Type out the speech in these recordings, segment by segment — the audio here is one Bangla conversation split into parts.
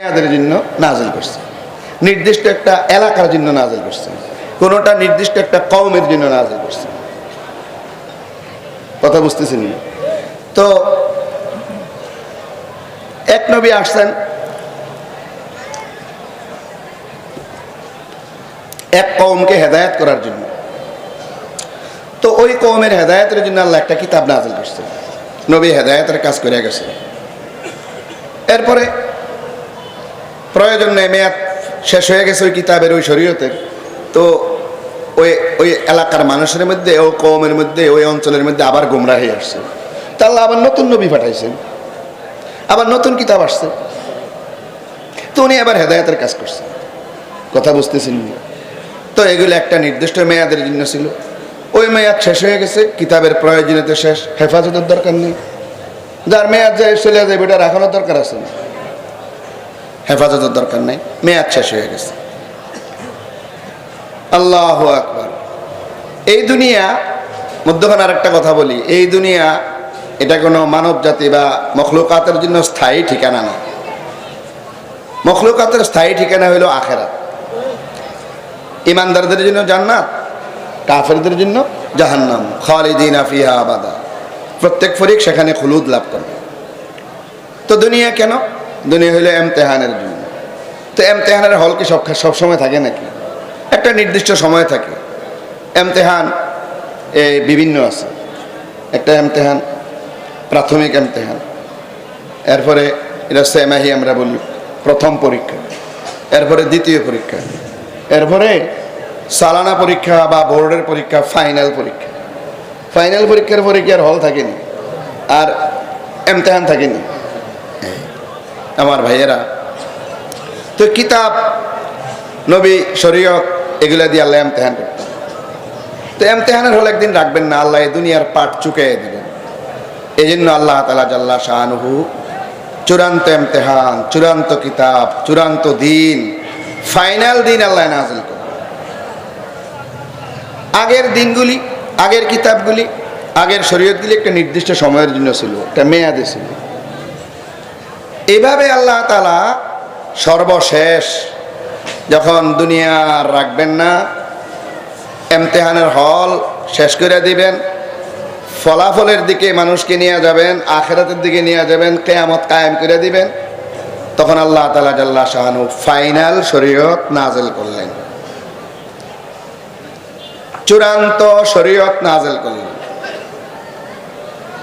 মেয়াদের জন্য নাজেল করছে। নির্দিষ্ট একটা এলাকার জন্য নাজেল করছে। কোনোটা নির্দিষ্ট একটা কওমের জন্য নাজেল করছে। কথা বুঝতেছেন না? তো এক নবী আসছেন। এক কওমকে হেদায়ত করার জন্য। তো ওই কওমের হেদায়েতের জন্য আল্লাহ একটা কিতাব নাজেল করছে। নবী হেদায়তের কাজ করে গেছে। এরপরে প্রয়োজন নেই, মেয়াদ শেষ হয়ে গেছে ওই কিতাবের, ওই শরীয়তের। তো ওই ওই এলাকার মানুষের মধ্যে, ও কমের মধ্যে, ওই অঞ্চলের মধ্যে আবার গোমরা হয়ে আসছে। তা আল্লাহ আবার নতুন নবী পাঠাইছেন। আবার নতুন কিতাব আসছে। তো উনি আবার হেদায়তের কাজ করছেন কথা বুঝতেছেন তো এগুলো একটা নির্দিষ্ট মেয়াদের জন্য ছিল। ওই মেয়াদ শেষ হয়ে গেছে, কিতাবের প্রয়োজনীয়তা শেষ, হেফাজতের দরকার নেই। যার মেয়াদ যায় চলে যাবে এটা রাখানোর দরকার আছে না। হেফাজতের দরকার নেই, মেয়াদ শেষ হয়ে গেছে। আল্লাহ আকবর। এই দুনিয়া, মধ্যখানে আরেকটা কথা বলি, এই দুনিয়া এটা কোনো মানব জাতি বা মখলুকাতের জন্য স্থায়ী ঠিকানা না মখলুকাতের স্থায়ী ঠিকানা হইল আখেরা ইমানদারদের জন্য জান্নাত, কাফেরদের জন্য জাহান্নাম, খালিদিন আফিহা আবাদা। প্রত্যেক ফরিক সেখানে খুলুদ লাভ করে। তো দুনিয়া কেন? দুনিয়া হলো এমতেহানের জন্য তো এমতেহানের হল কি সব সবসময় থাকে নাকি? একটা নির্দিষ্ট সময় থাকে। এমতেহান এ বিভিন্ন আছে। একটা এমতেহান, প্রাথমিক এমতেহান। এরপরে এটা সেমাহি আমরা বলি, প্রথম পরীক্ষা। এরপরে দ্বিতীয় পরীক্ষা। এরপরে সালানা পরীক্ষা বা বোর্ডের পরীক্ষা, ফাইনাল পরীক্ষা। ফাইনাল পরীক্ষার পরে কি আর হল থাকেনি? আর এমতেহান থাকেনি। আমার ভাইয়েরা। তো কিতাব, নবী, শরীয়ত, এগুলা দিয়ে আল্লাহ এমতেহান করতেন। তো এমতেহানের হলে একদিন রাখবেন না, আল্লাহ এই দুনিয়ার পাট চুকে দিবেন। এই জন্য আল্লাহ তালা জাল্লা শাহানুহু চূড়ান্ত এমতেহান, চূড়ান্ত কিতাব, চূড়ান্ত দিন, ফাইনাল দিন আল্লাহ নাজিল করবেন। আগের দিনগুলি, আগের কিতাবগুলি, আগের শরীয়তগুলি একটা নির্দিষ্ট সময়ের জন্য ছিল, একটা মেয়াদে ছিল। এভাবে আল্লাহ তালা সর্বশেষ যখন দুনিয়া রাখবেন না এমতেহানের হল শেষ করে দিবেন, ফলাফলের দিকে মানুষকে নিয়ে যাবেন, আখেরাতের দিকে নিয়ে যাবেন, কেয়ামত কায়েম করে দিবেন, তখন আল্লাহ তালা জাল্লা শাহানু ফাইনাল শরীয়ত নাজেল করলেন। চূড়ান্ত শরীয়ত নাজেল করলেন।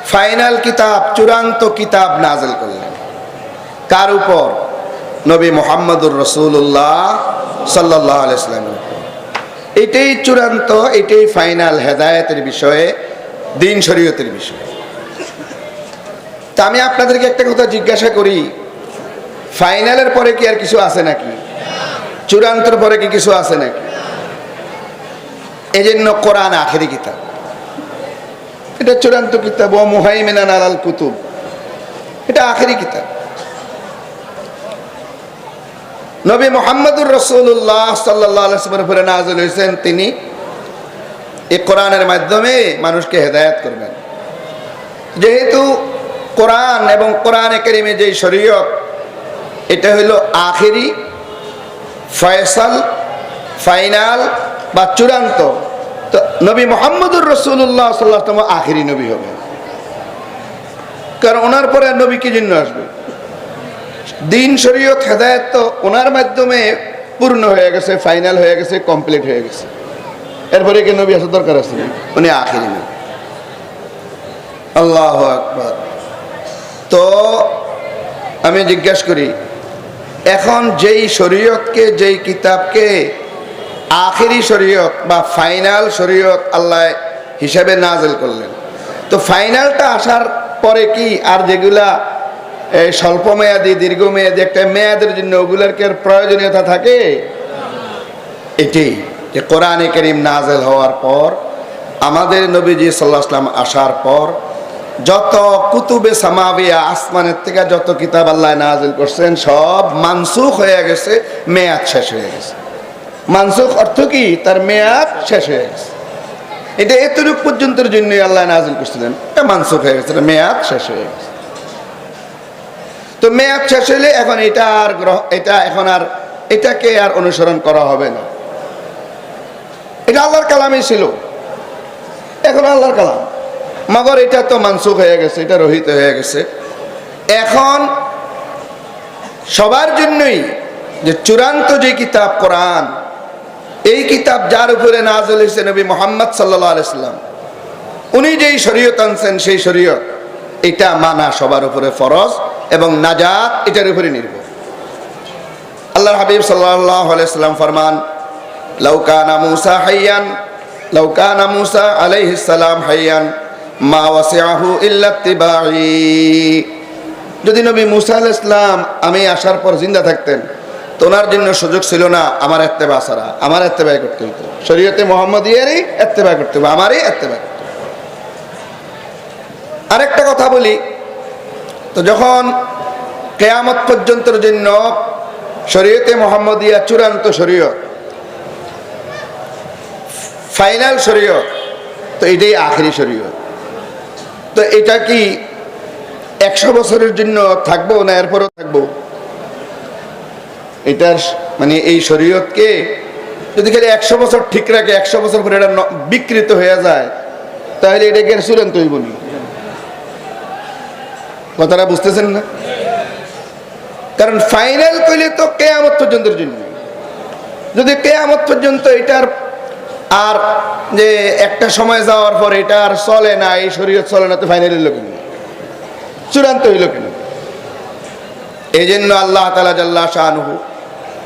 ফাইনাল কিতাব, চূড়ান্ত কিতাব নাজেল করলেন। কার উপর? নবী মোহাম্মদুর রসুল্লাহ সাল্লাহ আলাইসলামের এটাই চূড়ান্ত, এটাই ফাইনাল হেদায়তের বিষয়ে, দিন শরীয়তের বিষয়। তা আমি আপনাদেরকে একটা কথা জিজ্ঞাসা করি ফাইনালের পরে কি আর কিছু আছে নাকি? চূড়ান্তর পরে কি কিছু আছে নাকি? এই জন্য কোরআন আখেরি কিতাব। এটা চূড়ান্ত কিতাব, ও মুহাইমিনান আলাল কুতুব। এটা আখেরি কিতাব। নবী মোহাম্মদুর রসুল্লাহ সাল্লামের উপরে নাজল হয়েছেন তিনি। এই কোরআনের মাধ্যমে মানুষকে হেদায়াত করবেন। যেহেতু কোরআন এবং কোরআনে কেরিমে যে শরীয়ত, এটা হইল আখেরি, ফয়সাল, ফাইনাল বা চূড়ান্ত। তো নবী মোহাম্মদুর রসুল্লাহ সাল্লাহ আখেরি নবী হবে। কারণ ওনার পরে নবী কি জন্য আসবে। দিন শরীয়ত হেদায়ত তো ওনার মাধ্যমে পূর্ণ হয়ে গেছে ফাইনাল হয়ে গেছে কমপ্লিট হয়ে গেছে। এরপরে কি নবী আসার দরকার আছে? উনি আখেরি নবী। আল্লাহ আকবর। তো আমি জিজ্ঞেস করি, এখন যেই শরীয়তকে, যেই কিতাবকে আখেরি শরীয়ত বা ফাইনাল শরীয়ত আল্লাহ হিসাবে নাজেল করলেন, তো ফাইনালটা আসার পরে কি আর যেগুলা এই স্বল্প মেয়াদি দীর্ঘমেয়াদি একটা মেয়াদের জন্য ওগুলার প্রয়োজনীয়তা থাকে? এটি যে কোরআনে করিম নাজেল হওয়ার পর, আমাদের নবীজি সাল্লাহ আসলাম আসার পর, যত কুতুবে সামাবিয়া, আসমানের থেকে যত কিতাব আল্লাহ নাজিল করছেন, সব মানসুখ হয়ে গেছে, মেয়াদ শেষ হয়ে গেছে। মানসুখ অর্থ কি? তার মেয়াদ শেষ হয়ে গেছে। এটা এতটুক পর্যন্তের জন্যই আল্লাহ নাজিল করছিলেন। এটা মানসুখ হয়ে গেছে মেয়াদ শেষ হয়ে গেছে। তো মেয়াদ শেষ হলে এখন এটা আর গ্রহ, এটা এখন আর, এটাকে আর অনুসরণ করা হবে না। এটা আল্লাহর কালামই ছিল। এখন আল্লাহর কালাম। মগর এটা তো মানসুখ হয়ে গেছে, এটা রহিত হয়ে গেছে। এখন সবার জন্যই যে চূড়ান্ত যে কিতাব কোরআন, এই কিতাব যার উপরে নাজল হয়েছে নবী মোহাম্মদ সাল্লাহ আলাইসাল্লাম উনি যেই শরীয়ত আনছেন সেই শরীয়ত, এটা মানা সবার উপরে ফরজ। এবং নাজাত এটার উপরে নির্ভর। আল্লাহ হাবিব সাল্লাহ আলাইসাল্লাম ফরমান লৌকানা মুসা হাইয়ান লৌকানা মুসা আলাইহিস সালাম হাইয়ান, মা ইত্তিবাই যদি নবী মুসা আলাইহিস সালাম, আমি আসার পর জিন্দা থাকতেন, তো ওনার জন্য সুযোগ ছিল না, আমার এত্তেবা ছাড়া, আমার এত্তেবাই করতে হতো শরীয়তে মোহাম্মদিয়ারই এত্তেবা করতে হবে আমারই এত্তেবা করতে। আরেকটা কথা বলি তো যখন কেয়ামত পর্যন্তর জন্য শরীয়তে মোহাম্মদিয়া চূড়ান্ত শরীয়ত, ফাইনাল শরীয়ত, তো এটাই আখেরি শরীয়ত। তো এটা কি একশো বছরের জন্য থাকব না এরপরও থাকব? এটার মানে এই শরীয়তকে যদি খালি একশো বছর ঠিক রাখে, একশো বছর পরে এটা বিকৃত হয়ে যায়, তাহলে এটাকে চূড়ান্ত হইব নি। কথাটা বুঝতেছেন না? কারণ ফাইনাল কইলে তো কেয়ামত পর্যন্তের জন্য। যদি কেয়ামত পর্যন্ত এটার আর যে একটা সময় যাওয়ার পর এটা আর চলে না, এই শরীয়ত চলে না, তো ফাইনাল হইল কেন চূড়ান্ত হইল কিনা এই জন্য আল্লাহ তালা জাল্লা শাহনুহু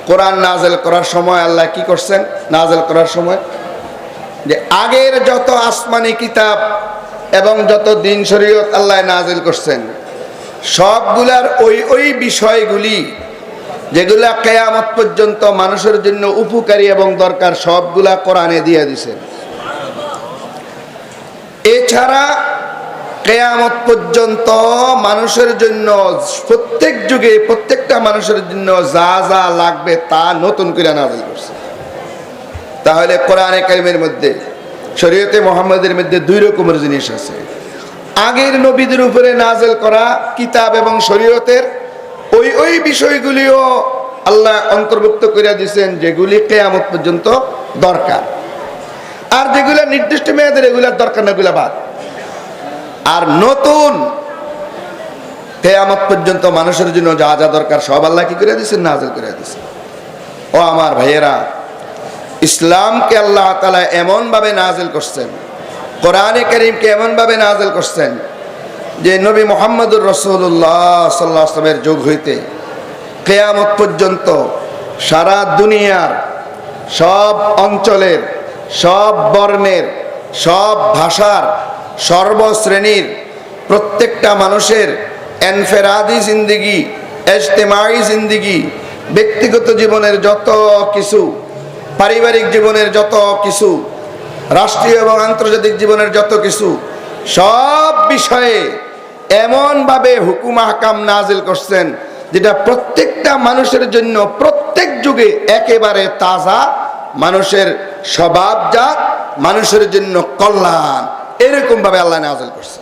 কোরআন নাজেল করার সময় আল্লাহ কি করছেন? নাজেল করার সময় যে আগের যত আসমানি কিতাব এবং যত দিন শরীয়ত আল্লাহ নাজেল করছেন সবগুলার ওই ওই বিষয়গুলি যেগুলা কেয়ামত পর্যন্ত মানুষের জন্য উপকারী এবং দরকার, সবগুলা কোরআনে দিয়ে দিছেন এছাড়া কেয়ামত পর্যন্ত মানুষের জন্য, প্রত্যেক যুগে প্রত্যেকটা মানুষের জন্য যা যা লাগবে তা নতুন করে নাজিল করছে। তাহলে কোরআনে কারিমের মধ্যে, শরীয়তে মোহাম্মদের মধ্যে দুই রকমের জিনিস আছে। আগের নবীদের উপরে নাজেল করা কিতাব এবং শরীয়তের ওই ওই বিষয়গুলিও আল্লাহ অন্তর্ভুক্ত করে দিয়েছেন যেগুলি কেয়ামত পর্যন্ত দরকার। আর যেগুলো নির্দিষ্ট মেয়াদের, এগুলার দরকার না, এগুলা বাদ। আর নতুন কেয়ামত পর্যন্ত মানুষের জন্য যা যা দরকার, সব আল্লাহ কি করে দিয়েছেন নাজেল করে দিয়েছেন ও আমার ভাইয়েরা, ইসলামকে আল্লাহ তালা এমনভাবে নাজেল করছেন কোরআনে করিমকে এমনভাবে নাজেল করছেন যে নবী মোহাম্মদুর রসুল্লাহ সাল্লাহ আসলামের যুগ হইতে কেয়ামত পর্যন্ত সারা দুনিয়ার সব অঞ্চলের, সব বর্ণের, সব ভাষার সর্বশ্রেণীর প্রত্যেকটা মানুষের এনফেরাদি জিন্দিগি, এজতেমাই জিন্দিগি, ব্যক্তিগত জীবনের যত কিছু, পারিবারিক জীবনের যত কিছু রাষ্ট্রীয় এবং আন্তর্জাতিক জীবনের যত কিছু, সব বিষয়ে এমনভাবে হুকুম হাকাম নাজিল করছেন যেটা প্রত্যেকটা মানুষের জন্য প্রত্যেক যুগে একেবারে তাজা, মানুষের স্বভাবজাত, মানুষের জন্য কল্যাণ। এরকম ভাবে আল্লাহ নাজিল করছে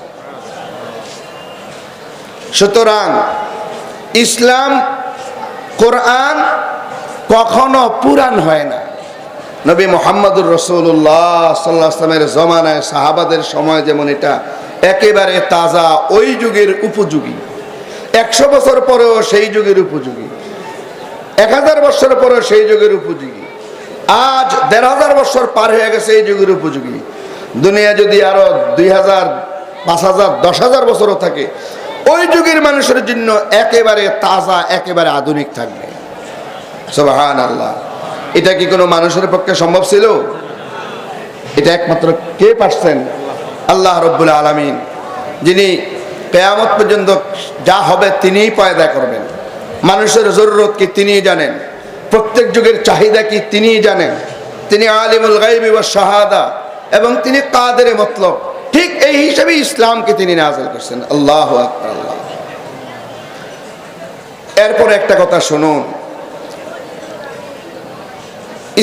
সুতরাং ইসলাম, কোরআন কখনো পুরাণ হয় না। নবী মোহাম্মদুর রসুল্লাহ সাল্লাহ আসলামের জমানায় সাহাবাদের সময় যেমন এটা একেবারে তাজা ওই যুগের উপযোগী। একশো বছর পরেও সেই যুগের উপযোগী। এক হাজার বছর পরেও সেই যুগের উপযোগী। আজ দেড় হাজার বছর পার হয়ে গেছে এই যুগের উপযোগী। দুনিয়া যদি আরও দুই হাজার, পাঁচ হাজার, দশ হাজার বছরও থাকে, ওই যুগের মানুষের জন্য একেবারে তাজা, একেবারে আধুনিক থাকবে। সোবাহান আল্লাহ এটা কি কোনো মানুষের পক্ষে সম্ভব ছিল? এটা একমাত্র কে পারছেন? আল্লাহ রব্বুল আলমিন। যিনি কেয়ামত পর্যন্ত যা হবে তিনিই পয়দা করবেন। মানুষের জরুরত কি তিনিই জানেন? প্রত্যেক যুগের চাহিদা কি তিনিই জানেন? তিনি আলিমুল গাইবি ও শাহাদা এবং তিনি কাদের মতলব। ঠিক এই হিসাবে ইসলামকে তিনি নাজল করছেন। আল্লাহ আল্লাহ এরপর একটা কথা শুনুন।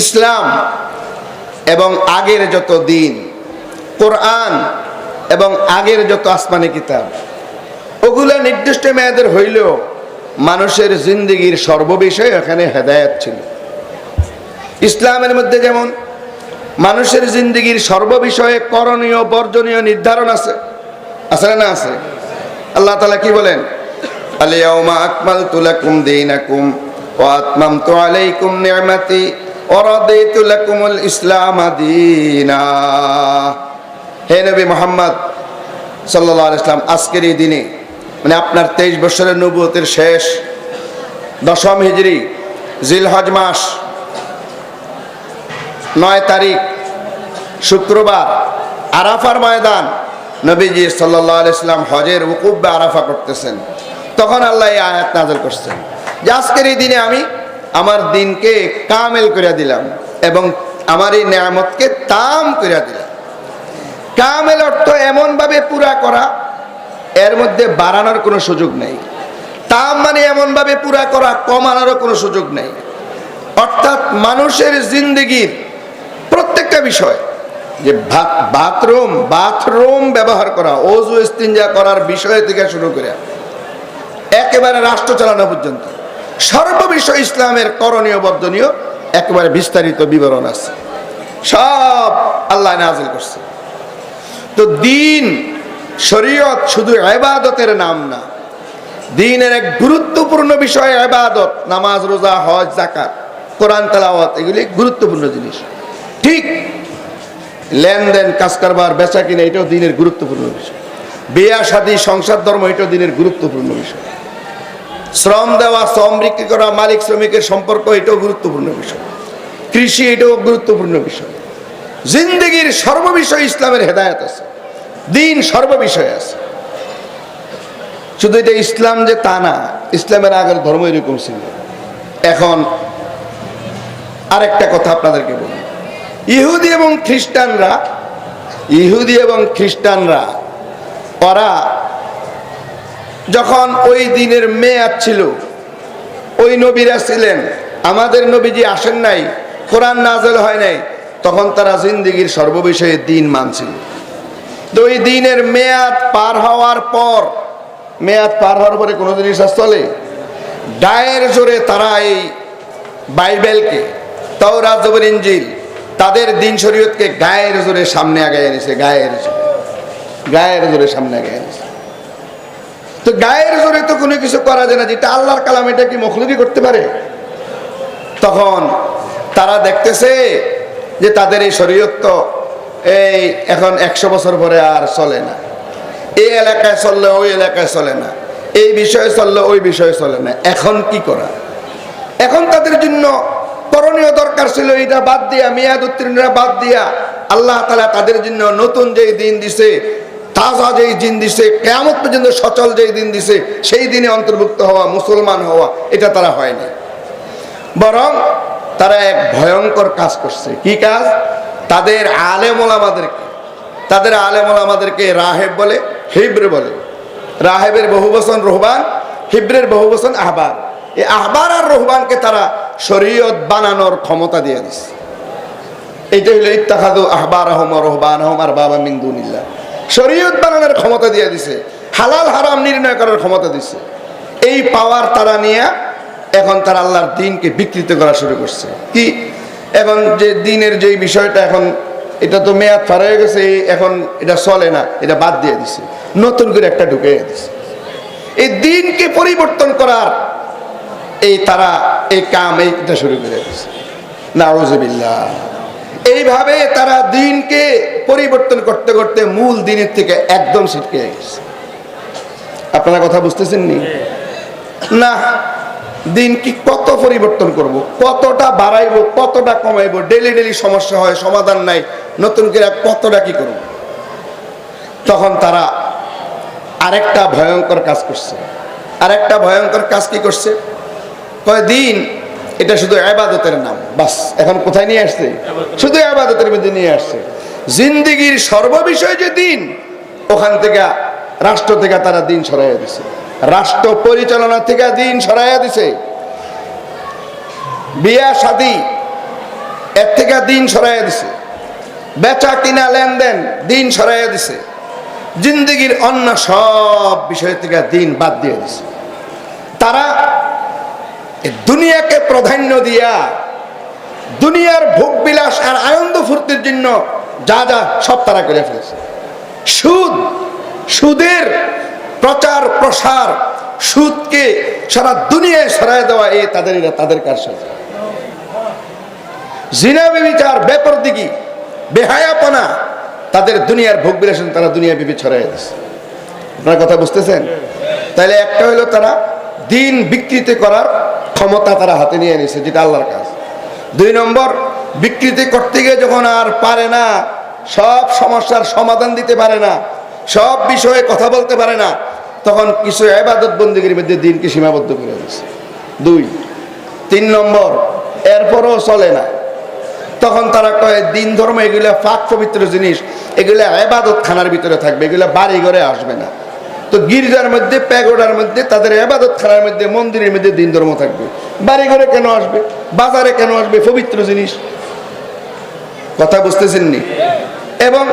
ইসলাম এবং আগের যত দিন, কোরআন এবং আগের যত আসমানি কিতাব, ওগুলা নির্দিষ্ট মেয়াদের হইলেও মানুষের জিন্দগির সর্ববিষয়ে এখানে হেদায়ত ছিল। ইসলামের মধ্যে যেমন মানুষের জিন্দগির সর্ববিষয়ে করণীয়, বর্জনীয় নির্ধারণ আছে আছে না আছে? আল্লাহ তালা কি বলেন? আলিয়াউমা আকমাল তুলাকুম দিনাকুম ও আতমাম তো আলাইকুম নিয়ামাতি ওরাদাইতু লাকুমুল ইসলাম দীনা। হে নবী মোহাম্মদ সাল্লাল্লাহু ইসলাম আজকের এই দিনে মানে আপনার তেইশ বছরের নবুয়তের শেষ দশম হিজরি, জিলহজ মাস, নয় তারিখ, শুক্রবার, আরাফার ময়দান, নবীজি সাল্লাহ আলাইসলাম হজের উকুব্বে আরাফা করতেছেন। তখন আল্লাহ এই আয়াত নাজল করছেন। যে আজকের এই দিনে আমি আমার দিনকে কামেল করে দিলাম এবং আমার এই নিয়ামতকে তাম করে দিলাম। কামেল অর্থ এমনভাবে পুরা করা, এর মধ্যে বাড়ানোর কোনো সুযোগ নেই। তাম মানে এমনভাবে পুরা করা, কমানোরও কোনো সুযোগ নেই। অর্থাৎ মানুষের জিন্দগির প্রত্যেকটা বিষয়, যে বাথরুম বাথরুম ব্যবহার করা, অজু, ইস্তিনজা করার বিষয় থেকে শুরু করে, একেবারে রাষ্ট্র চালানো পর্যন্ত। সর্ববিষয় ইসলামের করণীয় বর্জনীয় একেবারে বিস্তারিত বিবরণ আছে। সব আল্লাহ নাজিল করছে। তো দিন, শরীয়ত শুধু এবাদতের নাম না, দিনের এক গুরুত্বপূর্ণ বিষয় এবাদত নামাজ, রোজা, হজ জাকাত কোরআন, তালাওয়াত, এগুলি গুরুত্বপূর্ণ জিনিস। ঠিক লেনদেন কাজ কারবার বেচা কিনা, এটাও দিনের গুরুত্বপূর্ণ বিষয়। বিয়া, শাদী, সংসার ধর্ম, এটাও দিনের গুরুত্বপূর্ণ বিষয়। শ্রম দেওয়া, শ্রম বিক্রি করা, মালিক শ্রমিকের সম্পর্ক, এটাও গুরুত্বপূর্ণ বিষয়। কৃষি, এটাও গুরুত্বপূর্ণ বিষয়। জিন্দগির সর্ববিষয় ইসলামের হেদায়ত আছে। দিন সর্ববিষয়ে আছে। শুধু এটা ইসলাম যে তা না, ইসলামের আগের ধর্ম এরকম ছিল। এখন আরেকটা কথা আপনাদেরকে বলি। ইহুদি এবং খ্রিস্টানরা, ইহুদি এবং খ্রিস্টানরা, ওরা যখন ওই দিনের মেয়াদ ছিল, ওই নবীরা ছিলেন আমাদের নবীজি আসেন নাই, কোরআন নাজল হয় নাই, তখন তারা জিন্দিগির সর্ববিষয়ে দিন মানছিল। তো ওই দিনের মেয়াদ পার হওয়ার পর, মেয়াদ পার হওয়ার পরে কোনো জিনিস চলে? ডায়ের জোরে তারা এই বাইবেলকে তাও রাজবর ইঞ্জিল, তাদের দিন শরীয়তকে গায়ের জোরে সামনে আগায় এনেছে, গায়ের জোরে। গায়ের জোরে সামনে আগে এনেছে। তো গায়ের জোরে তো কোনো কিছু করা যায় না, যেটা আল্লাহর কালাম এটা কি মখলুকি করতে পারে? তখন তারা দেখতেছে যে তাদের এই শরীয়ত তো এই এখন একশো বছর পরে আর চলে না। এই এলাকায় চললে ওই এলাকায় চলে না, এই বিষয়ে চললে ওই বিষয়ে চলে না। এখন কি করা? এখন তাদের জন্য করণীয় দরকার ছিল, এটা বাদ দিয়া মেয়াদ উত্তীর্ণরা বাদ দিয়া আল্লাহ তালা তাদের জন্য নতুন যেই দিন দিছে তাজা যেই দিন দিছে কেমন পর্যন্ত সচল যেই দিন দিছে, সেই দিনে অন্তর্ভুক্ত হওয়া, মুসলমান হওয়া, এটা তারা হয়নি। বরং তারা এক ভয়ঙ্কর কাজ করছে। কি কাজ? তাদের আলেমল আমাদেরকে তাদের আলেমল আমাদেরকে রাহেব বলে, হিব্রে বলে। রাহেবের বহু বচন রোহবান, হিব্রের বহু বচন আহবার। এই আহবার আর রোহবানকে তারা শরীয়ত বানানোর ক্ষমতা দিয়ে দিচ্ছে এইটা হলো ইত্তাখাদু আহবার আহম রহবান আহম আর বাবা মিন্দুনিল্লাহ শরীয়ত বানানোর ক্ষমতা দিয়ে দিছে। হালাল, হারাম নির্ণয় করার ক্ষমতা দিছে। এই পাওয়ার তারা নিয়ে এখন তারা আল্লাহর দিনকে বিকৃত করা শুরু করছে। কি? এখন যে দিনের যেই বিষয়টা এখন, এটা তো মেয়াদ পার হয়ে গেছে এখন এটা চলে না, এটা বাদ দিয়ে দিছে। নতুন করে একটা ঢুকে দিছে। এই দিনকে পরিবর্তন করার এই তারা, এই কাম এইটা শুরু করে দিছে। নাউজবিল্লাহ। এইভাবে তারা দিনকে পরিবর্তন করতে করতে মূল দিনের থেকে একদম ছিটকে গেছে। আপনারা কথা বুঝতেছেন নি না দিন কি কত পরিবর্তন করব, কতটা বাড়াইবো, কতটা কমাইবো, ডেলি ডেলি সমস্যা হয়, সমাধান নাই, নতুন করে কতটা কি করব? তখন তারা আরেকটা ভয়ঙ্কর কাজ করছে। আরেকটা ভয়ঙ্কর কাজ কি করছে? কয়, দিন এটা শুধু আবাদতের নাম। বাস, এখন কোথায় নিয়ে আসছে? শুধু আবাদতের মধ্যে নিয়ে আসছে। জিন্দিগির সর্ববিষয় যে দিন, ওখান থেকে রাষ্ট্র থেকে তারা দিন সরাইয়া দিছে। রাষ্ট্র পরিচালনা থেকে দিন সরাইয়া দিছে। বিয়া, শাদি, এর থেকে দিন সরাইয়া দিছে। বেচা কিনা লেনদেন, দিন সরাইয়া দিছে। জিন্দগির অন্য সব বিষয় থেকে দিন বাদ দিয়ে দিছে। তারা দুনিয়াকে প্রাধান্য দিয়া দুনিয়ার ভোগ বিলাস আর আনন্দ ফুর্তির জন্য যা যা সব তারা করে ফেলেছে। সুদ, সুদের প্রচার, প্রসার, সুদকে সারা দুনিয়ায় সরায় দেওয়া এ তাদের তাদের সাথে জিনা বিচার বেপর দিকি বেহায়াপনা তাদের দুনিয়ার ভোগ বিলাসন তারা দুনিয়া বিবি ছড়াই দিচ্ছে আপনার কথা বুঝতেছেন? তাহলে একটা হলো তারা দিন বিকৃতি করার ক্ষমতা তারা হাতে নিয়ে নিছে, যেটা আল্লাহর কাজ। দুই নম্বর, বিকৃতি করতে গিয়ে যখন আর পারে না, সব সমস্যার সমাধান দিতে পারে না, সব বিষয়ে কথা বলতে পারে না, তখন কিছু এবাদত বন্দীগীর মধ্যে দিনকে সীমাবদ্ধ করে দিচ্ছে দুই, তিন নম্বর, এরপরও চলে না। তখন তারা কয়, দিন ধর্ম এগুলো ফাঁক পবিত্র জিনিস, এগুলো এবাদত খানার ভিতরে থাকবে, এগুলো বাড়ি ঘরে আসবে না। তো গির্জার মধ্যে, প্যাগোডার মধ্যে, তাদের এবাদত খানার মধ্যে, মন্দিরের মধ্যে দিন ধর্ম থাকবে। বাড়ি ঘরে কেন আসবে? বাজারে কেন আসবে? পবিত্র জিনিস। কথা বুঝতেছেন নি এবং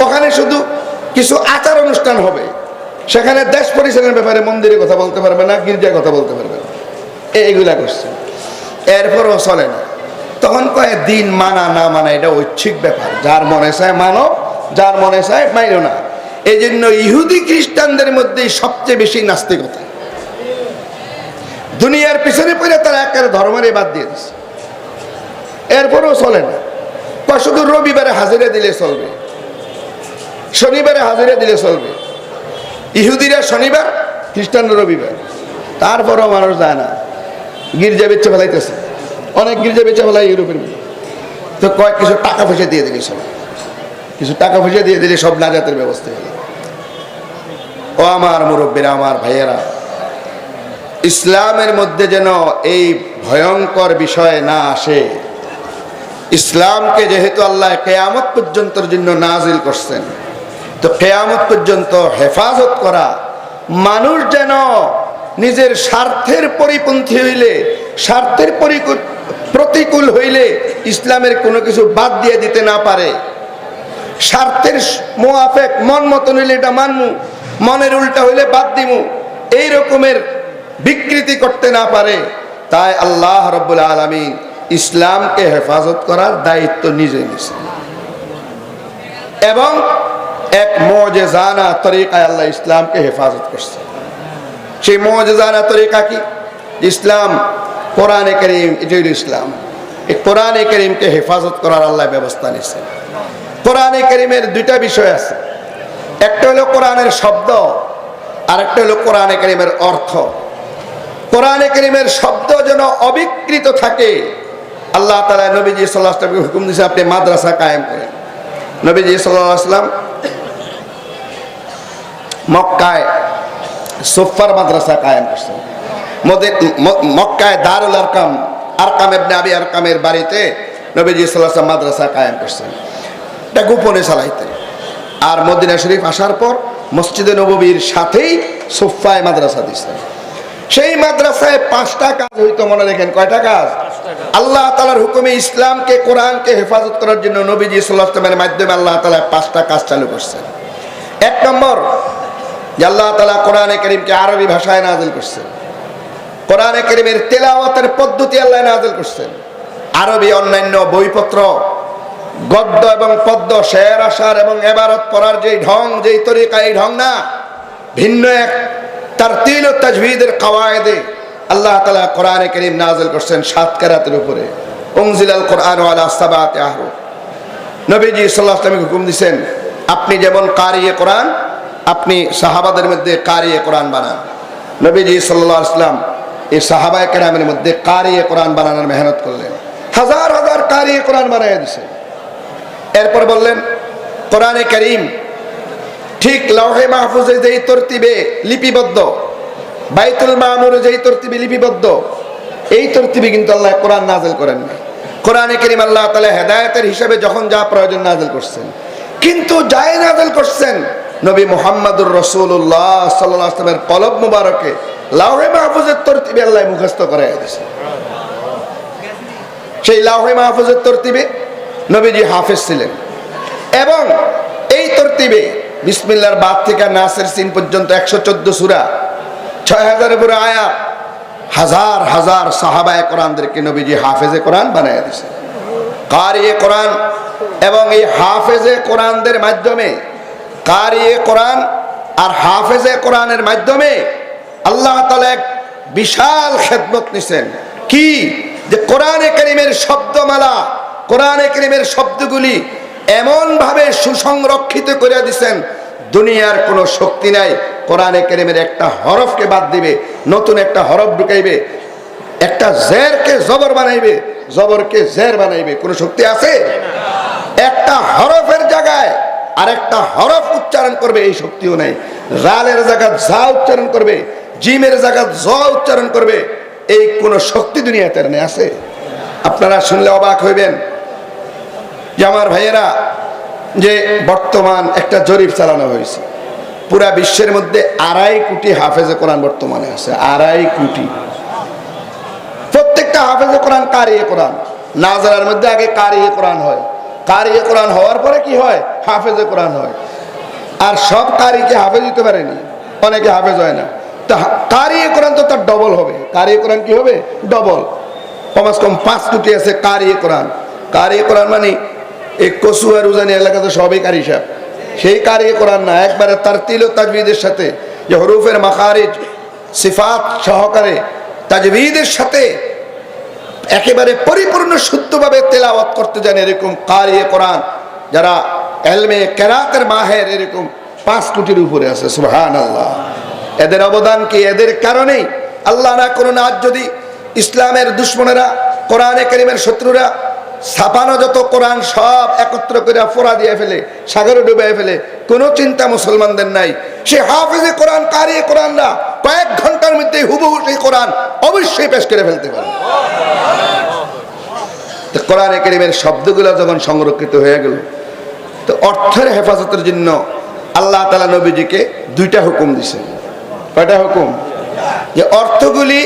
ওখানে শুধু কিছু আচার অনুষ্ঠান হবে। সেখানে দেশ পরিচালনার ব্যাপারে মন্দিরে কথা বলতে পারবে না গির্জায় কথা বলতে পারবে না। এ- এগুলা করছে। এরপরও চলে না। তখন কয়ে, দিন মানা না মানা, এটা ঐচ্ছিক ব্যাপার। যার মনে চায় মানো, যার মনে চায় মাইনো না। এই জন্য ইহুদি খ্রিস্টানদের মধ্যে সবচেয়ে বেশি নাস্তিকতা। দুনিয়ার পিছনে পড়ে তারা একের ধর্মের বাদ দিয়ে দিচ্ছে এরপরেও চলে না। শুধু রবিবারে হাজিরা দিলে চলবে। শনিবারে হাজিরা দিলে চলবে। ইহুদিরা শনিবার খ্রিস্টানরা রবিবার। তারপরেও মানুষ যায় না। গির্জা বেচে ফেলাইতেছে। অনেক গির্জা বেচে ফেলাই ইউরোপের তো কয়েক কিছু টাকা পয়সা দিয়ে দিলে সব কিছু টাকা পয়সা দিয়ে দিলে সব নাজাতের ব্যবস্থা হলো। ও আমার মুরব্বীরা, আমার ভাইয়েরা, ইসলামের মধ্যে যেন এই ভয়ঙ্কর বিষয় না আসে, ইসলামকে যেহেতু আল্লাহ কেয়ামত পর্যন্তর জন্য নাজিল করছেন, তো কেয়ামত পর্যন্ত হেফাজত করা মানুষ যেন নিজের স্বার্থের পরিপন্থী হইলে, স্বার্থের প্রতিকূল হইলে ইসলামের কোনো কিছু বাদ দিয়ে দিতে না পারে। স্বার্থের মোয়াফেক, মন মতন হইলে এটা মানমু, মনের উল্টা হইলে বাদ দিমু। এই রকমের বিকৃতি করতে না পারে। তাই আল্লাহ রব্বুল আলমী ইসলামকে হেফাজত করার দায়িত্ব নিজে নিছে এবং এক মজেজানা তরিকায় আল্লাহ ইসলামকে হেফাজত করছে। সেই মজেজানা তরিকা কি? ইসলাম, কোরআনে করিম হলো ইসলাম। এই কোরআনে করিমকে হেফাজত করার আল্লাহ ব্যবস্থা নিছে কোরআনে করিমের দুইটা বিষয় আছে। একটা হলো কোরআনের শব্দ আর একটা হলো কোরআনে করিমের অর্থ। কোরআনে করিমের শব্দ যেন অবিকৃত থাকে, আল্লাহ তালা নবীজি সাল্লাহ আসলামকে হুকুম দিয়েছে আপনি মাদ্রাসা কায়েম করেন। নবীজি সাল্লাহ আসলাম মক্কায় সোফার মাদ্রাসা কায়েম করছেন। মক্কায় দারুল আরকাম আরকাম এবনে আবি আরকামের বাড়িতে নবীজি সাল্লাহ মাদ্রাসা কায়েম করছেন। এটা গোপনে চালাইতেন আর মদিনা শরীফ আসার পর মসজিদে নববীর সাথেই সোফায় মাদ্রাসা দিচ্ছেন সেই মাদ্রাসায় পাঁচটা কাজ হইতো মনে রেখেন। কয়টা কাজ? আল্লাহ তালার হুকুমে ইসলামকে, কোরআনকে হেফাজত করার জন্য নবীজি সাল্লামের মাধ্যমে আল্লাহ তালা পাঁচটা কাজ চালু করছেন। এক নম্বর, যে আল্লাহ তালা কোরআনে করিমকে আরবি ভাষায় নাজিল করছেন। কোরআনে করিমের তেলাওয়াতের পদ্ধতি আল্লাহ নাজিল করছেন। আরবি অন্যান্য বইপত্র গদ্য এবং পদ্য, শের আসার এবং এবারত পড়ার যেই ঢং, যেই তরিকা, এই ঢং না, ভিন্ন এক তার তিল তাজভিদের কাওয়ায়দে আল্লাহ তালা কোরআনে করিম নাজিল করছেন সাত কেরাতের উপরে। উংজিলাল কোরআন আলা আহরু। নবীজি সাল্লাহ হুকুম দিছেন, আপনি যেমন কারিয়ে কোরআন, আপনি সাহাবাদের মধ্যে কারিয়ে কোরআন বানান। নবীজি সাল্লাহ আসলাম এই সাহাবায় কেরামের মধ্যে কারিয়ে কোরআন বানানোর মেহনত করলেন। হাজার হাজার কারিয়ে কোরআন বানাই দিছে। এরপর বললেন, কোরআনে করিম ঠিক লৌহে মাহফুজে যেই তরতিবে লিপিবদ্ধ, বাইতুল মামুরে যেই তরতিবে লিপিবদ্ধ, এই তরতিবে কিন্তু আল্লাহ কোরআন নাজেল করেন না কোরআনে করিম আল্লাহ তালা হেদায়তের হিসাবে যখন যা প্রয়োজন নাজেল করছেন। কিন্তু যাই নাজেল করছেন, নবী মোহাম্মদুর রসুল্লাহ সাল্লাহ আসলামের কলব মুবারকে লাউহে মাহফুজের তরতিবে আল্লাহ মুখস্থ দিয়েছে সেই লাউহে মাহফুজের তরতিবে নবীজি হাফেজ ছিলেন। এবং এই তরতিবে বিসমিল্লার বাদ থেকে নাসের সিন পর্যন্ত একশো চোদ্দ সুরা, ছয় হাজারের উপরে আয়া হাজার হাজার সাহাবায় কোরআনদেরকে নবীজি হাফেজে কোরআন বানাই দিয়েছে কারিয়ে কোরআন এবং এই হাফেজে কোরআনদের মাধ্যমে কার কারিয়ে কোরআন আর হাফেজে কোরআনের মাধ্যমে আল্লাহ তালা এক বিশাল খেদমত নিছেন। কি? যে কোরআনে করিমের শব্দমালা কোরআনে করিমের শব্দগুলি এমনভাবে সুসংরক্ষিত করে দিছেন, দুনিয়ার কোনো শক্তি নাই। কোরআনে করিমের একটা হরফকে বাদ দিবে, নতুন একটা হরফ ঢুকাইবে, একটা জেরকে জবর বানাইবে, জবরকে জের বানাইবে। কোনো শক্তি আছে? একটা হরফের জায়গায় আর একটা হরফ উচ্চারণ করবে, এই শক্তিও নাই। রালের জায়গায় যা উচ্চারণ করবে, জিমের জায়গায় জ উচ্চারণ করবে, এই কোন শক্তি দুনিয়াতে নেই, আছে? আপনারা শুনলে অবাক হইবেন। যে আমার ভাইয়েরা, যে বর্তমান একটা জরিপ চালানো হয়েছে, পুরা বিশ্বের মধ্যে আড়াই কোটি হাফেজে কোরআন বর্তমানে আছে, আড়াই কোটি। প্রত্যেকটা হাফেজে কোরআন কারিয়ে কোরআন। নাজারার মধ্যে আগে কার কারিয়ে কোরআন হয়। কার কারিয়ে কোরআন হওয়ার পরে কি হয়? হাফেজে কোরআন হয়। আর সব কারিকে হাফেজ দিতে পারেনি। অনেকে হাফেজ হয় না। তা কার কারিয়ে কোরআন তো তার ডবল হবে। কারিয়ে কোরআন কি হবে? ডবল কমাস কম পাঁচ কোটি আছে কার কারিয়ে কোরআন। কারিয়ে কোরআন মানে এই কসু আর উজানি এলাকাতে সবই কারি সাহেব। সেই কারিয়ে কোরআন না, একবারে তার তিল তাজবিদের সাথে, যে হরুফের মাখারিজ, সিফাত সহকারে, তাজবিদের সাথে একেবারে পরিপূর্ণ শুদ্ধভাবে তেলাওয়াত করতে জানে এরকম কারিয়ে কোরআন, যারা এলমে কেরাতের মাহের এরকম পাঁচ কোটির উপরে আছে সুহান আল্লাহ এদের অবদান কি? এদের কারণেই আল্লাহ না করুন আজ যদি ইসলামের দুশ্মনেরা, কোরআনে করিমের শত্রুরা ছাপানো যত কোরআন সব একত্র করে ফোড়া দিয়ে ফেলে, সাগরে ডুবে ফেলে, কোনো চিন্তা মুসলমানদের নাই। সে হাফিজে কোরআন, কারিয়ে কোরআনরা কয়েক ঘণ্টার মধ্যে হুবহু সেই কোরআন অবশ্যই পেশ করে ফেলতে পারে। তো কোরআনে করিমের শব্দগুলো যখন সংরক্ষিত হয়ে গেল, তো অর্থের হেফাজতের জন্য আল্লাহ তালা নবীজিকে দুইটা হুকুম দিছে কয়টা হুকুম? যে অর্থগুলি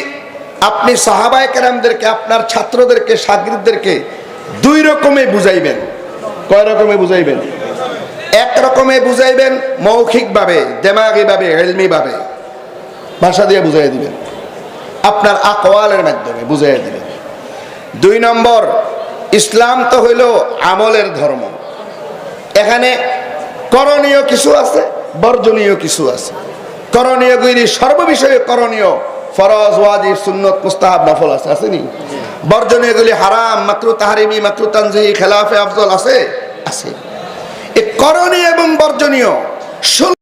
আপনি সাহাবায় কেরামদেরকে, আপনার ছাত্রদেরকে, সাগরিদদেরকে দুই রকমে বুঝাইবেন। কয় রকমে বুঝাইবেন? এক রকমে বুঝাইবেন মৌখিকভাবে, দেমাগিভাবে এলমিভাবে ভাষা দিয়ে বুঝাই দিবেন। আপনার আকওয়ালের মাধ্যমে বুঝাই দিবেন। দুই নম্বর, ইসলাম তো হইল আমলের ধর্ম। এখানে করণীয় কিছু আছে, বর্জনীয় কিছু আছে। করণীয়গুলি সর্ববিষয়ে করণীয়। ফরজ, ওয়াজিব, সুন্নত, মুস্তাহাব, নফল আছে আসেনি বর্জনীয়গুলি হারাম মাত্র তাহারিমি মাত্র তানজিহি খেলাফে আফজল আছে? আছে। এ করণীয় এবং বর্জনীয়।